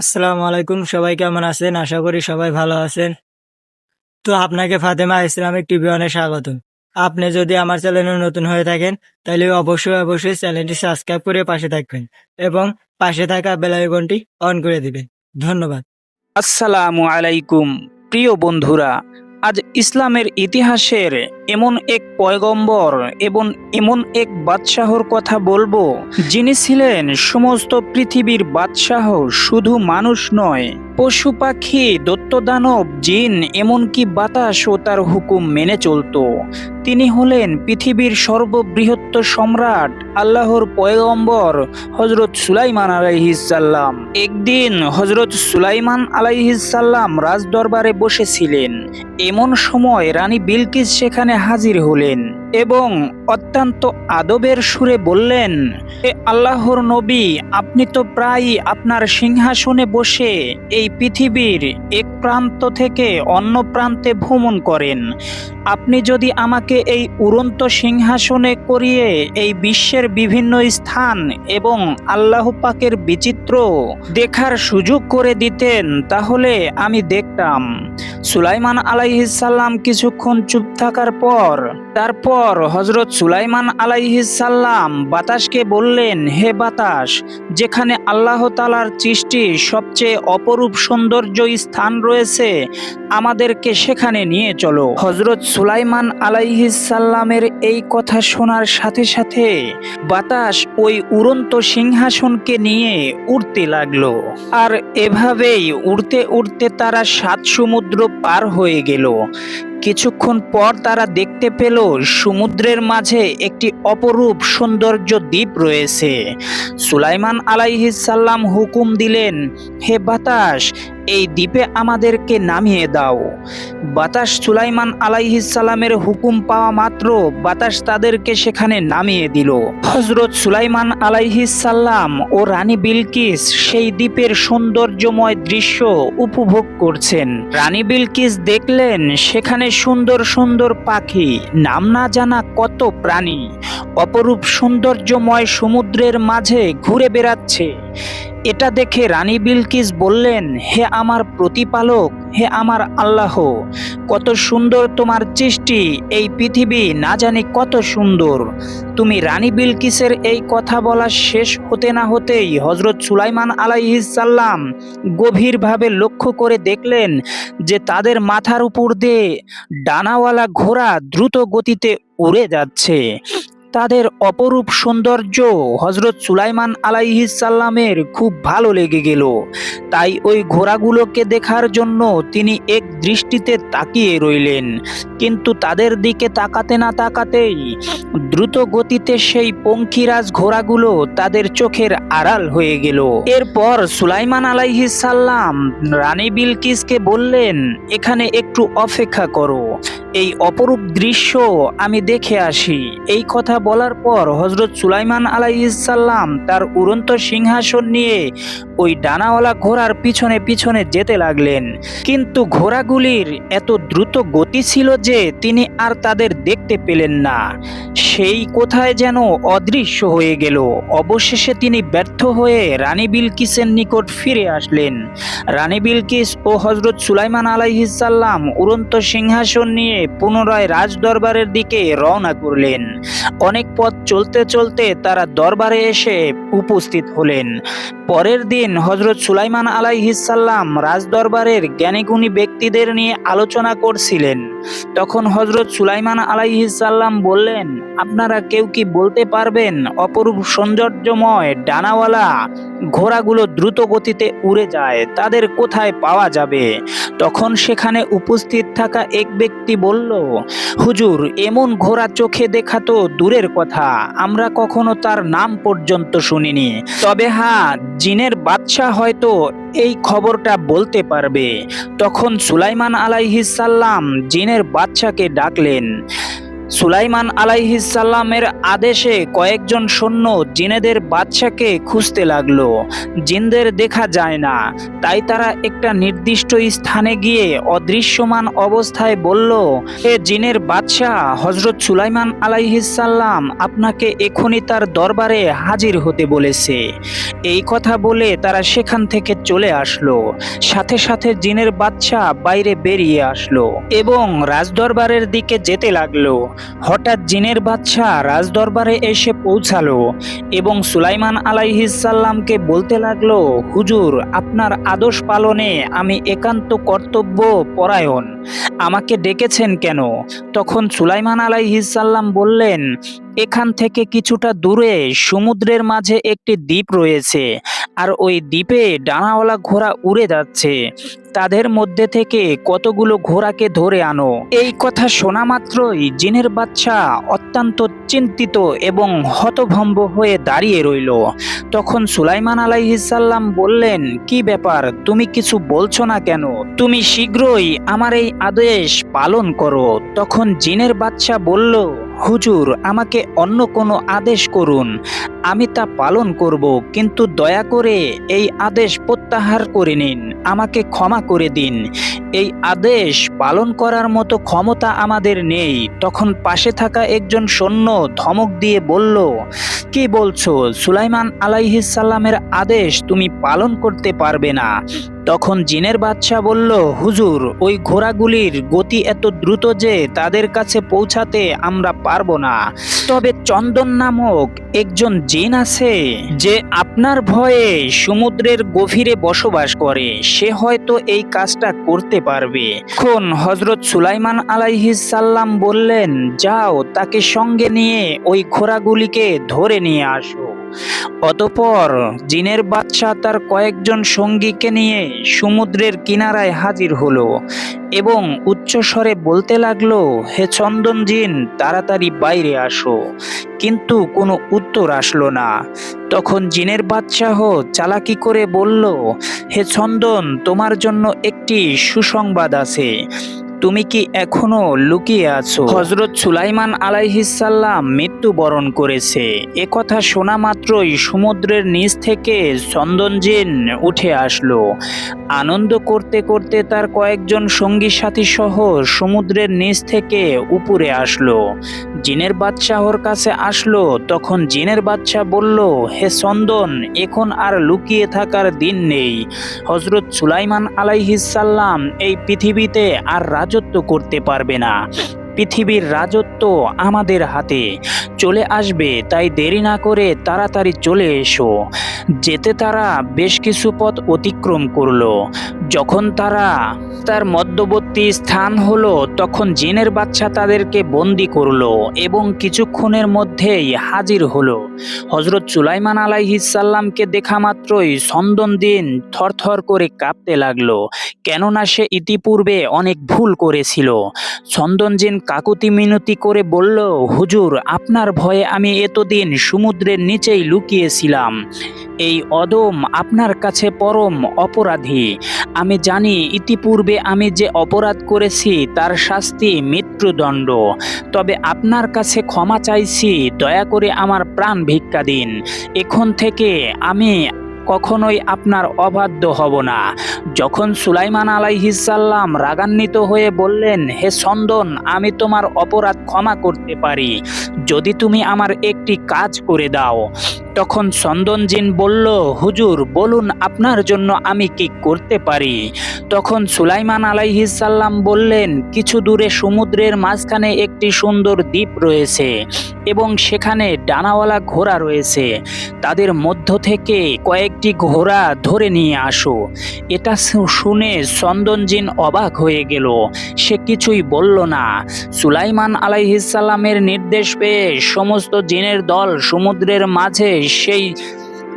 আসসালামু আলাইকুম, সবাই কেমন আছেন? আশা করি সবাই ভালো আছেন। তো আপনাকে ফাতেমা ইসলামিক টিভি অনে স্বাগত আপনি যদি আমার চ্যানেলে নতুন হয়ে থাকেন, তাহলে অবশ্যই অবশ্যই চ্যানেলটি সাবস্ক্রাইব করে পাশে থাকবেন এবং পাশে থাকা বেল আইকনটি অন করে দিবেন। ধন্যবাদ। আসসালামু আলাইকুম, প্রিয় বন্ধুরা আজ ইসলামের ইতিহাসের এমন এক পয়গম্বর এবং এমন এক বাদশাহর কথা বলব, যিনি ছিলেন সমস্ত পৃথিবীর বাদশাহ, শুধু মানুষ নয়, পশু পাখি, দত্তদানব, জিন, এমনকি বাতাসও তার হুকুম মেনে চলতো। তিনি হলেন পৃথিবীর সর্ববৃহৎ সম্রাট, আল্লাহর পয়গম্বর হজরত সুলাইমান আলাইহিসাল্লাম একদিন হজরত সুলাইমান আলাইহিসাল্লাম রাজদরবারে বসেছিলেন। এমন সময় রানী বিলকিস সেখানে হাজির হলেন এবং অত্যন্ত আদবের সুরে বললেন, এ আল্লাহর নবী, আপনি তো প্রায়ই আপনার সিংহাসনে বসে এই পৃথিবীর এক প্রান্ত থেকে অন্য প্রান্তে ভ্রমণ করেন। আপনি যদি আমাকে এই উড়ন্ত সিংহাসনে করিয়ে এই বিশ্বের বিভিন্ন স্থান এবং আল্লাহ পাকের বিচিত্র দেখার সুযোগ করে দিতেন, তাহলে আমি দেখতাম। সুলাইমান আলাইহিসাল্লাম কিছুক্ষণ চুপ থাকার পর, তারপর হজরত সুলাইমান আলাইহিসাল্লাম বাতাসকে বললেন, হে বাতাস, যেখানে আল্লাহ তালার সৃষ্টি সবচেয়ে অপরূপ সৌন্দর্য স্থান রয়েছে, আমাদেরকে সেখানে নিয়ে চলো। হজরত সুলাইমান আলাইহিসাল্লামের এই কথা শোনার সাথে সাথে বাতাস ওই উড়ন্ত সিংহাসনকে নিয়ে উড়তে লাগল। আর এভাবেই উড়তে উড়তে তারা সাত সমুদ্র পার হয়ে গেল। কিছুক্ষণ পর তারা দেখতে পেল সমুদ্রের মাঝে একটি অপরূপ সৌন্দর্য দ্বীপ রয়েছে। সুলাইমান আলাইহিসাল্লাম হুকুম দিলেন, হে বাতাস এই দ্বীপে আমাদেরকে নামিয়ে দাও। বাতাস সুলাইমান আলাইহিসাল্লামের হুকুম পাওয়া মাত্র বাতাস তাদেরকে সেখানে নামিয়ে দিল। হজরত সুলাইমান আলাইহিসাল্লাম ও রানী বিলকিস সেই দ্বীপের সৌন্দর্যময় দৃশ্য উপভোগ করছেন। রানী বিলকিস দেখলেন সেখানে সুন্দর সুন্দর পাখি, নাম না জানা কত প্রাণী, অপরূপ সৌন্দর্যময় সমুদ্রের মাঝে ঘুরে বেড়াচ্ছে। এটা দেখে রানী বিলকিস বললেন, হে আমার প্রতিপালক, হে আমার আল্লাহ, কত সুন্দর তোমার সৃষ্টি, এই পৃথিবী না জানি কত সুন্দর। তুমি রানী বিলকিসের এই কথা বলা শেষ হতে না হতেই হজরত সুলাইমান আলাইহিসাল্লাম গভীরভাবে লক্ষ্য করে দেখলেন যে তাদের মাথার উপর দিয়ে ডানাওয়ালা ঘোড়া দ্রুত গতিতে উড়ে যাচ্ছে। তাদের অপরূপ সৌন্দর্য হজরত সুলাইমান আলাইহিসাল্লামের খুব ভালো লেগে গেল। তাই ওই ঘোড়াগুলোকে দেখার জন্য তিনি এক দৃষ্টিতে তাকিয়ে রইলেন। কিন্তু তাদের দিকে তাকাতে না তাকাতেই দ্রুত গতিতে সেই পঙ্খিরাজ ঘোড়াগুলো তাদের চোখের আড়াল হয়ে গেল। এরপর সুলাইমান আলাইহিসাল্লাম রানী বিলকিসকে বললেন, এখানে একটু অপেক্ষা করো। এই অপরূপ দৃশ্য আমি দেখে আসি। এই কথা বলার পর হজরত সুলাইমান আলাইসাল্লাম তার উড়ন্ত সিংহাসন নিয়ে ওই ডানাওয়ালা ঘোড়ার পিছনে পিছনে যেতে লাগলেন। কিন্তু ঘোড়াগুলির এত দ্রুত গতি ছিল যে তিনি আর তাদের দেখতে পেলেন না। সেই কোথায় যেন অদৃশ্য হয়ে গেল। অবশেষে তিনি ব্যর্থ হয়ে রানী বিলকিসের নিকট ফিরে আসলেন। রানী বিলকিস ও হজরত সুলাইমান আলাইহিসাল্লাম উড়ন্ত সিংহাসন নিয়ে পুনরায় রাজদরবারের দিকে রওনা করলেন। অনেক পথ চলতে চলতে তারা দরবারে এসে উপস্থিত হলেন। পরের দিন হজরত সুলাইমান আলাইহিসাল্লাম রাজদরবারের জ্ঞানীগুণী ব্যক্তিদের নিয়ে আলোচনা করছিলেন। তখন হজরত সুলাইমান আলাইহিসাল্লাম বললেন, আপনারা কেউ কি বলতে পারবেন, অপরূপ সৌন্দর্যময় ডানাওয়ালা ঘোড়াগুলো দ্রুত গতিতে উড়ে যায়, তাদের কোথায় পাওয়া যাবে? তখন সেখানে উপস্থিত থাকা এক ব্যক্তি বলল, হুজুর, এমন ঘোড়া চোখে দেখা তো দূরের কথা আমরা কখনো তার নাম পর্যন্ত শুনিনি। তবে হ্যাঁ জিনের বাদশাহ হয়তো এই খবরটা বলতে পারবে। তখন সুলাইমান আলাইহিসাল্লাম জিনের বাদশাকে ডাকলেন। সুলাইমান আলাইহিসাল্লামের আদেশে কয়েকজন সৈন্য জিনেদের বাদশাকে খুঁজতে লাগল। জিনদের দেখা যায় না। তাই তারা একটা নির্দিষ্ট স্থানে গিয়ে অদৃশ্যমান অবস্থায় বলল, এ জিনের বাদশাহ হজরত সুলাইমান আলাইহিসাল্লাম আপনাকে এখনই তার দরবারে হাজির হতে বলেছে। এই কথা বলে তারা সেখান থেকে চলে আসলো। সাথে সাথে জিনের বাচ্চা বাইরে বেরিয়ে আসলো এবং রাজদরবারের দিকে যেতে লাগল। হঠাৎ জিনের বাচ্চা রাজদরবারে এসে পৌঁছালো এবং সুলাইমান আলাইহিসাল্লামকে বলতে লাগল, হুজুর, আপনার আদর্শ পালনে আমি একান্ত কর্তব্য পরায়ণ। আমাকে ডেকেছেন কেন? তখন সুলাইমান আলাইহিসাল্লাম বললেন এখান থেকে কিছুটা দূরে সমুদ্রের মাঝে একটি দ্বীপ রয়েছে, আর ওই দ্বীপে ডানাওয়ালা ঘোড়া উড়ে যাচ্ছে। তাদের মধ্যে থেকে কতগুলো ঘোড়াকে ধরে আনো? এই কথা শোনা মাত্রই জিনের বাচ্চা অত্যন্ত চিন্তিত এবং হতভম্ব হয়ে দাঁড়িয়ে রইল। তখন সুলাইমান আলাইহিসাল্লাম বললেন, কি ব্যাপার? তুমি কিছু বলছো না কেন? তুমি শীঘ্রই আমার এই আদেশ পালন করো। তখন জিনের বাচ্চা বলল হুজুর, আমাকে অন্য কোনো আদেশ করুন। আমি তা পালন করব, কিন্তু দয়া করে এই আদেশ প্রত্যাহার করে নিন। আমাকে ক্ষমা করে দিন। এই আদেশ পালন করার মতো ক্ষমতা আমাদের নেই। তখন পাশে থাকা একজন সৈন্য ধমক দিয়ে বলল, কি বলছো? সুলাইমান আলাইহিসাল্লামের আদেশ তুমি পালন করতে পারবে না। তখন জিনের বাদশা বলল, হুজুর, ওই ঘোড়াগুলির গতি এত দ্রুত যে তাদের কাছে পৌঁছাতে আমরা পারব না। তবে চন্দন নামক একজন জিন আছে যে আপনার ভয়ে সমুদ্রের গভীরে বসবাস করে। সে হয়তো এই কাজটা করতে পারবে। এখন হজরত সুলাইমান আলাইহিস সাল্লাম বললেন, যাও, তাকে সঙ্গে নিয়ে ওই ঘোড়াগুলিকে ধরে নিয়ে আসো। অতপর জিনের বাদশাহ তার কয়েকজন সঙ্গীকে নিয়ে সমুদ্রের কিনারায় হাজির হলো এবং উচ্চস্বরে বলতে লাগল, হে চন্দন জিন, তাড়াতাড়ি বাইরে আসো। কিন্তু কোনো উত্তর আসলো না। তখন জিনের বাদশাহ চালাকি করে বলল, হে চন্দন, তোমার জন্য একটি সুসংবাদ আছে। তুমি কি এখনও লুকিয়ে আছো? হজরত সুলাইমান আলাইহিসাল্লাম মৃত্যুবরণ করেছে। এ কথা শোনা মাত্রই সমুদ্রের নিচ থেকে চন্দনজিন উঠে আসলো। আনন্দ করতে করতে তার কয়েকজন সঙ্গী সাথী সহ সমুদ্রের নিচ থেকে উপরে আসলো। জিনের বাদশাহর কাছে আসলো, তখন জিনের বাদশাহ বলল, হে চন্দন, এখন আর লুকিয়ে থাকার দিন নেই। হজরত সুলাইমান আলাইহিসাল্লাম এই পৃথিবীতে আর রাজত্ব করতে পারবে না। পৃথিবীর রাজত্ব আমাদের হাতে। চলে আসবে, তাই দেরি না করে তাড়াতাড়ি চলে এসো। যেতে তারা বেশ কিছু পথ অতিক্রম করল। যখন তারা তার মধ্যবর্তী স্থান হলো, তখন জিনের বাচ্চা তাদেরকে বন্দি করল এবং কিছুক্ষণের মধ্যেই হাজির হলো। হজরত সুলাইমান আলাইহিসাল্লামকে দেখা মাত্রই সন্দন দিন থরথর করে কাঁপতে লাগল, কেননা সে ইতিপূর্বে অনেক ভুল করেছিল। চন্দনজিন কাকুতি মিনতি করে বলল, হুজুর, আপনার ভয়ে আমি এতদিন সমুদ্রের নিচেই লুকিয়েছিলাম। এই অদম আপনার কাছে পরম অপরাধী। আমি জানি ইতিপূর্বে আমি যে অপরাধ করেছি তার শাস্তি মৃত্যুদণ্ড। তবে আপনার কাছে ক্ষমা চাইছি, দয়া করে আমার প্রাণ ভিক্ষা দিন। এখন থেকে আমি কখনোই আপনার অবাধ্য হব না। যখন সুলাইমান আলাইহিসাল্লাম রাগান্বিত হয়ে বললেন, হে চন্দন, আমি তোমার অপরাধ ক্ষমা করতে পারি। যদি তুমি আমার একটি কাজ করে দাও। তখন চন্দনজিন বলল, হুজুর, বলুন আপনার জন্য আমি কি করতে পারি? তখন সুলাইমান আলাইহিসাল্লাম বললেন, কিছু দূরে সমুদ্রের মাঝখানে একটি সুন্দর দ্বীপ রয়েছে এবং সেখানে ডানাওয়ালা ঘোড়া রয়েছে। তাদের মধ্য থেকে কয়েকটি ঘোড়া ধরে নিয়ে আসো। এটা শুনে চন্দনজিন অবাক হয়ে গেল। সে কিছুই বলল না। সুলাইমান আলাইহিসাল্লামের নির্দেশ পেয়ে সমস্ত জিনের দল সমুদ্রের মাঝে সেই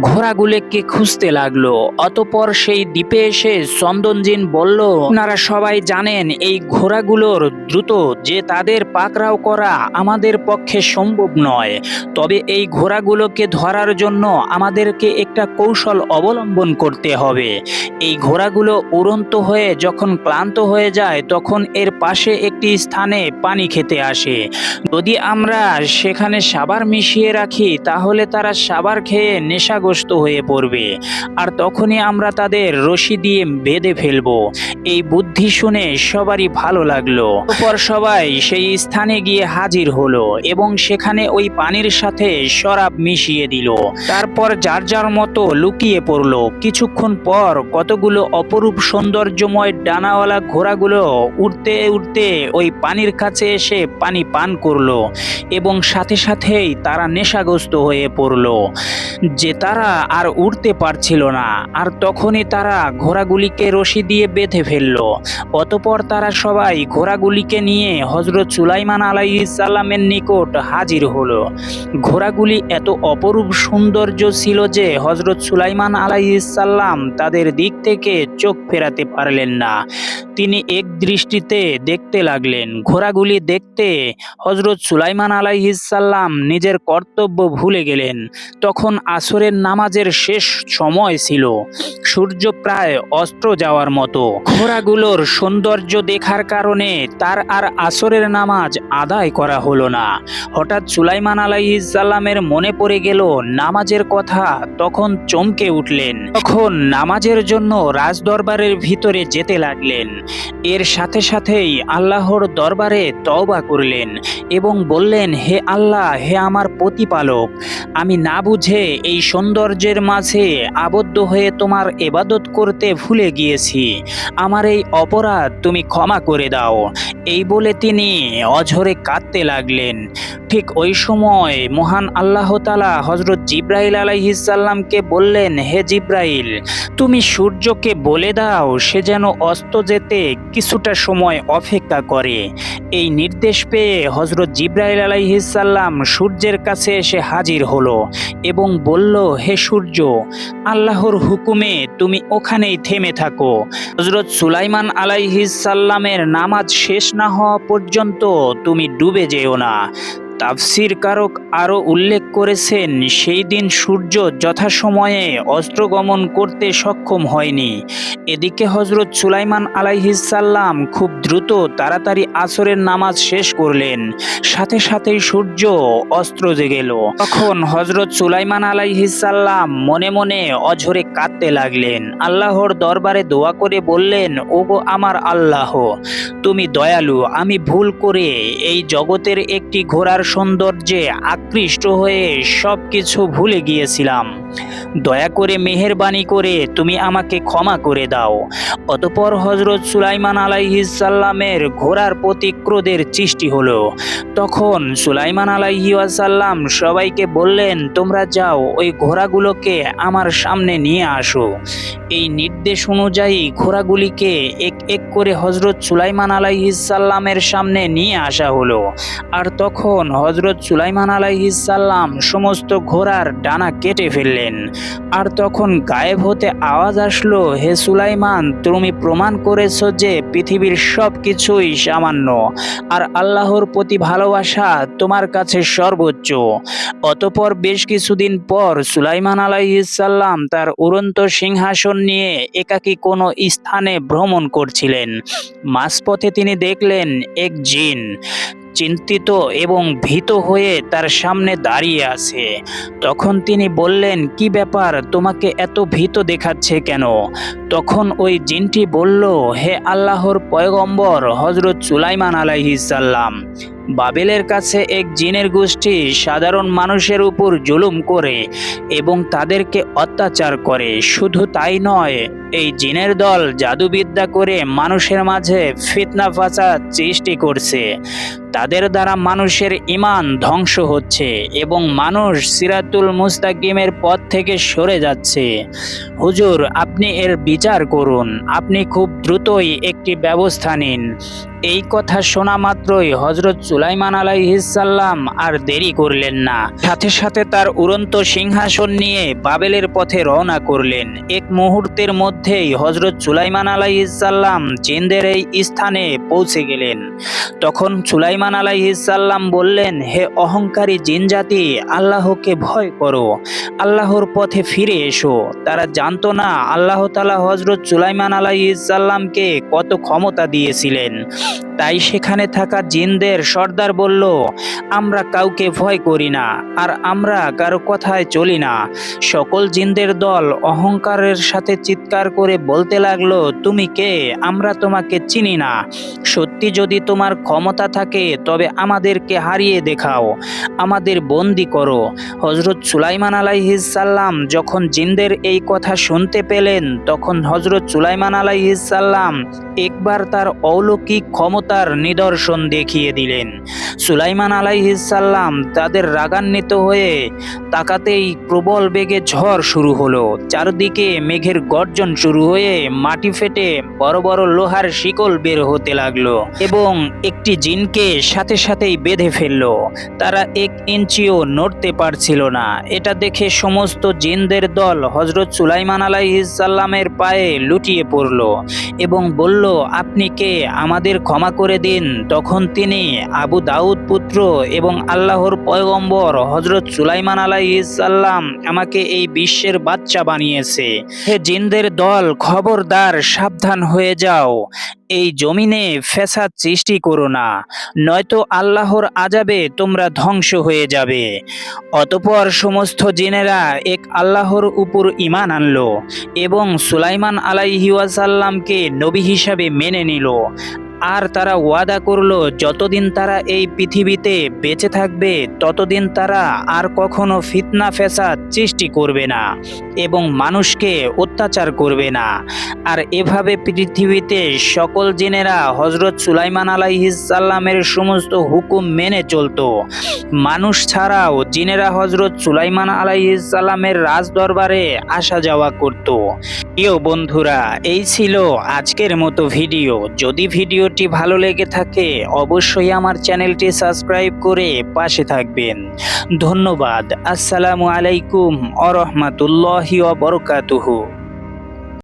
ঘোড়াগুলোকে খুঁজতে লাগল। অতপর সেই দ্বীপে এসে চন্দনজিন বলল আপনারা সবাই জানেন, এই ঘোড়াগুলোর দ্রুত যে তাদের পাকরাও করা আমাদের পক্ষে সম্ভব নয়। তবে এই ঘোড়াগুলোকে ধরার জন্য আমাদেরকে একটা কৌশল অবলম্বন করতে হবে। এই ঘোড়াগুলো উড়ন্ত হয়ে যখন ক্লান্ত হয়ে যায়, তখন এর পাশে একটি স্থানে পানি খেতে আসে। যদি আমরা সেখানে সাবার মিশিয়ে রাখি, তাহলে তারা সাবার খেয়ে নেশাগ্রস্ত নেশাগ্রস্ত হয়ে পড়বে। আর তখনই আমরা তাদের রশি দিয়ে বেঁধে ফেলব। এই বুদ্ধি শুনে সবারই ভালো লাগল। পর সবাই সেই স্থানে গিয়ে হাজির হলো এবং সেখানে ওই পানির সাথে শরাব মিশিয়ে দিল। তারপর যার যার মতো লুকিয়ে পড়ল। কিছুক্ষণ পর কতগুলো অপরূপ সৌন্দর্যময় ডানাওয়ালা ঘোড়াগুলো উড়তে উঠতে ওই পানির কাছে এসে পানি পান করল এবং সাথে সাথেই তারা নেশাগ্রস্ত হয়ে পড়ল। যে তারা আর উড়তে পারছিল না, আর তখনই তারা ঘোড়াগুলিকে রশি দিয়ে বেঁধে ফেলল। অতপর তারা সবাই ঘোড়াগুলিকে নিয়ে হজরত সুলাইমান আলাইসাল্লামের নিকট হাজির হলো। ঘোড়াগুলি এত অপরূপ সৌন্দর্য ছিল যে হজরত সুলাইমান আলাইসাল্লাম তাদের দিক থেকে চোখ ফেরাতে পারলেন না। তিনি এক দৃষ্টিতে দেখতে লাগলেন। ঘোড়াগুলি দেখতে হজরত সুলাইমান আলাইহিসাল্লাম নিজের কর্তব্য ভুলে গেলেন। তখন আসরের নামাজের শেষ সময় ছিল। সূর্য প্রায় অস্ত্র যাওয়ার মতো। ঘোড়াগুলোর সৌন্দর্য দেখার কারণে তার আর আসরের নামাজ আদায় করা হলো না। হঠাৎ সুলাইমান আলাইহিসাল্লামের মনে পড়ে গেল, নামাজের কথা তখন চমকে উঠলেন। তখন নামাজের জন্য রাজদরবারের ভিতরে যেতে লাগলেন। এর সাথে সাথেই আল্লাহর দরবারে তওবা করলেন এবং বললেন, হে আল্লাহ, হে আমার প্রতিপালক, আমি না বুঝে এই সৌন্দর্যের মাঝে আবদ্ধ হয়ে তোমার এবাদত করতে ভুলে গিয়েছি। আমার এই অপরাধ তুমি ক্ষমা করে দাও। এই বলে তিনি অঝরে কাঁদতে লাগলেন। ঠিক ওই সময় মহান আল্লাহ তালা হজরত জিব্রাইল আলাইহিসাল্লামকে বললেন, হে জিব্রাইল, তুমি সূর্যকে বলে দাও, সে যেন অস্ত যেতে কিছুটা সময় অপেক্ষা করে। এই নির্দেশ পেয়ে হজরত জিব্রাইল আলাইহিসাল্লাম সূর্যের কাছে এসে হাজির হলো এবং বলল, হে সূর্য, আল্লাহর হুকুমে তুমি ওখানেই থেমে থাকো। হজরত সুলাইমান আলাইহিসাল্লামের নামাজ শেষ না হওয়া পর্যন্ত তুমি ডুবে যেও না। তাফসির কারক আরও উল্লেখ করেছেন, সেই দিন সূর্য যথাসময়ে অস্ত্রগমন করতে সক্ষম হয়নি। এদিকে হজরত সুলাইমান আলাইহিসাল্লাম খুব দ্রুত তাড়াতাড়ি আসরের নামাজ শেষ করলেন। সাথে সাথেই সূর্য অস্ত্র গেল তখন হজরত সুলাইমান আলাইহিসাল্লাম মনে মনে অঝরে কাঁদতে লাগলেন। আল্লাহর দরবারে দোয়া করে বললেন, ওগো আমার আল্লাহ, তুমি দয়ালু, আমি ভুল করে এই জগতের একটি ঘোড়ার সৌন্দর্যে আকৃষ্ট হয়ে সব কিছু ভুলে গিয়েছিলাম। দয়া করে মেহেরবানি করে তুমি আমাকে ক্ষমা করে দাও। অতপর হজরত সুলাইমান আলাইহিসাল্লামের ঘোড়ার প্রতি ক্রোধের সৃষ্টি হলো। তখন সুলাইমান আলাইহি ওয়াসাল্লাম সবাইকে বললেন, তোমরা যাও, ওই ঘোড়াগুলোকে আমার সামনে নিয়ে আসো। এই নির্দেশ অনুযায়ী ঘোড়াগুলিকে এক এক করে হজরত সুলাইমান আলাইহিসাল্লামের সামনে নিয়ে আসা হলো। আর তখন হজরত সুলাইমান আলাইহিসাল্লাম সমস্ত ঘোড়ার ডানা কেটে ফেললেন। আর তখন গায়েব হতে আওয়াজ আসলো, হে সুলাইমান, তুমি প্রমাণ করেছ যে পৃথিবীর সব কিছুই সামান্য, আর আল্লাহর প্রতি ভালোবাসা তোমার কাছে সর্বোচ্চ। অতপর বেশ কিছুদিন পর সুলাইমান আলাইহিসাল্লাম তার উড়ন্ত সিংহাসন নিয়ে একাকী কোনো স্থানে ভ্রমণ করছিলেন। মাঝপথে তিনি দেখলেন এক জিন। চিন্তিত এবং ভীত হয়ে তার সামনে দাঁড়িয়ে আছে। তখন তিনি বললেন, কি ব্যাপার? তোমাকে এত ভীত দেখাচ্ছে কেন? তখন ওই জিনটি বলল, হে আল্লাহর পয়গম্বর হজরত সুলাইমান আলাইহিসাল্লাম বাবেলের কাছে এক জিনের গোষ্ঠী সাধারণ মানুষের উপর জুলুম করে এবং তাদেরকে অত্যাচার করে। শুধু তাই নয়, এই জিনের দল জাদুবিদ্যা করে মানুষের মাঝে ফিতনা ফাসাদ সৃষ্টি করছে। তাদের দ্বারা মানুষের ইমান ধ্বংস হচ্ছে এবং মানুষ সিরাতুল মুস্তাকিমের পথ থেকে সরে যাচ্ছে। হুজুর, আপনি এর বিচার করুন। আপনি খুব দ্রুতই একটি ব্যবস্থা নিন। এই কথা শোনা মাত্রই হজরত সুলাইমান আলাইহিসাল্লাম আর দেরি করলেন না। সাথে সাথে তার উড়ন্ত সিংহাসন নিয়ে বাবেলের পথে রওনা করলেন। এক মুহূর্তের মধ্যেই হজরত সুলাইমান আলাইহিসাল্লাম জিনদের এই স্থানে পৌঁছে গেলেন। তখন সুলাইমান আলাইহিসাল্লাম বললেন, হে অহংকারী জিনজাতি, আল্লাহকে ভয় করো। আল্লাহর পথে ফিরে এসো। তারা জানতো না আল্লাহ তালা হজরত সুলাইমান আলাইসাল্লামকে কত ক্ষমতা দিয়েছিলেন। তাই সেখানে থাকা জিনদের সর্দার বলল, আমরা কাউকে ভয় করি না, আর আমরা কারও কথায় চলি না। সকল জিনদের দল অহংকারের সাথে চিৎকার করে বলতে লাগল, তুমি কে? আমরা তোমাকে চিনি না। সত্যি যদি তোমার ক্ষমতা থাকে, তবে আমাদেরকে হারিয়ে দেখাও। আমাদের বন্দি করো। হজরত সুলাইমান আলাইহিসাল্লাম যখন জিনদের এই কথা শুনতে পেলেন, তখন হজরত সুলাইমান আলাইহিসাল্লাম একবার তার অলৌকিক ক্ষমতার নিদর্শন দেখিয়ে দিলেন। সুলাইমান আলাইহিসাল্লাম তাদের রাগান্বিত হয়ে তাকাতেই প্রবল বেগে ঝড় শুরু হলো। চারদিকে মেঘের গর্জন শুরু হয়ে মাটি ফেটে বড় বড় লোহার শিকল বের হতে লাগল এবং একটি জিনকে সাথে সাথেই বেঁধে ফেলল। তারা এক ইঞ্চিও নড়তে পারছিল না। এটা দেখে সমস্ত জিনদের দল হজরত সুলাইমান আলাইহিসাল্লামের পায়ে লুটিয়ে পড়ল এবং বলল, আপনি কে? আমাদের ক্ষমা করে দিন। তখন তিনি আবু দাউদ পুত্র এবং আল্লাহর পয়গম্বর হজরত সুলাইমান আলাইহিসাল্লাম আমাকে এই বিশ্বের বাচ্চা বানিয়েছে। হে জিনদের দল, খবরদার, সাবধান হয়ে যাও। এই জমিনে ফ্যাসাদ সৃষ্টি করো না, নয়তো আল্লাহর আজাবে তোমরা ধ্বংস হয়ে যাবে। অতপর সমস্ত জিনেরা এক আল্লাহর উপর ইমান আনলো এবং সুলাইমান আলাইহি ওয়াসাল্লামকে নবী হিসাবে মেনে নিল। আর তারা ওয়াদা করল, যতদিন তারা এই পৃথিবীতে বেঁচে থাকবে, ততদিন তারা আর কখনো ফিতনা ফ্যাসাদ সৃষ্টি করবে না এবং মানুষকে অত্যাচার করবে না। আর এভাবে পৃথিবীতে সকল জিনেরা হজরত সুলাইমান আলাইহিসাল্লামের সমস্ত হুকুম মেনে চলতো। মানুষ ছাড়াও জিনেরা হজরত সুলাইমান আলাইহিসাল্লামের রাজ দরবারে আসা যাওয়া করত। প্রিয় বন্ধুরা, এই ছিল আজকের মতো ভিডিও। যদি ভিডিওটি ভালো লেগে থাকে, অবশ্যই আমার চ্যানেলটি সাবস্ক্রাইব করে পাশে থাকবেন। ধন্যবাদ। আসসালামু আলাইকুম আ রহমতুল্লাহি বরকাতুহু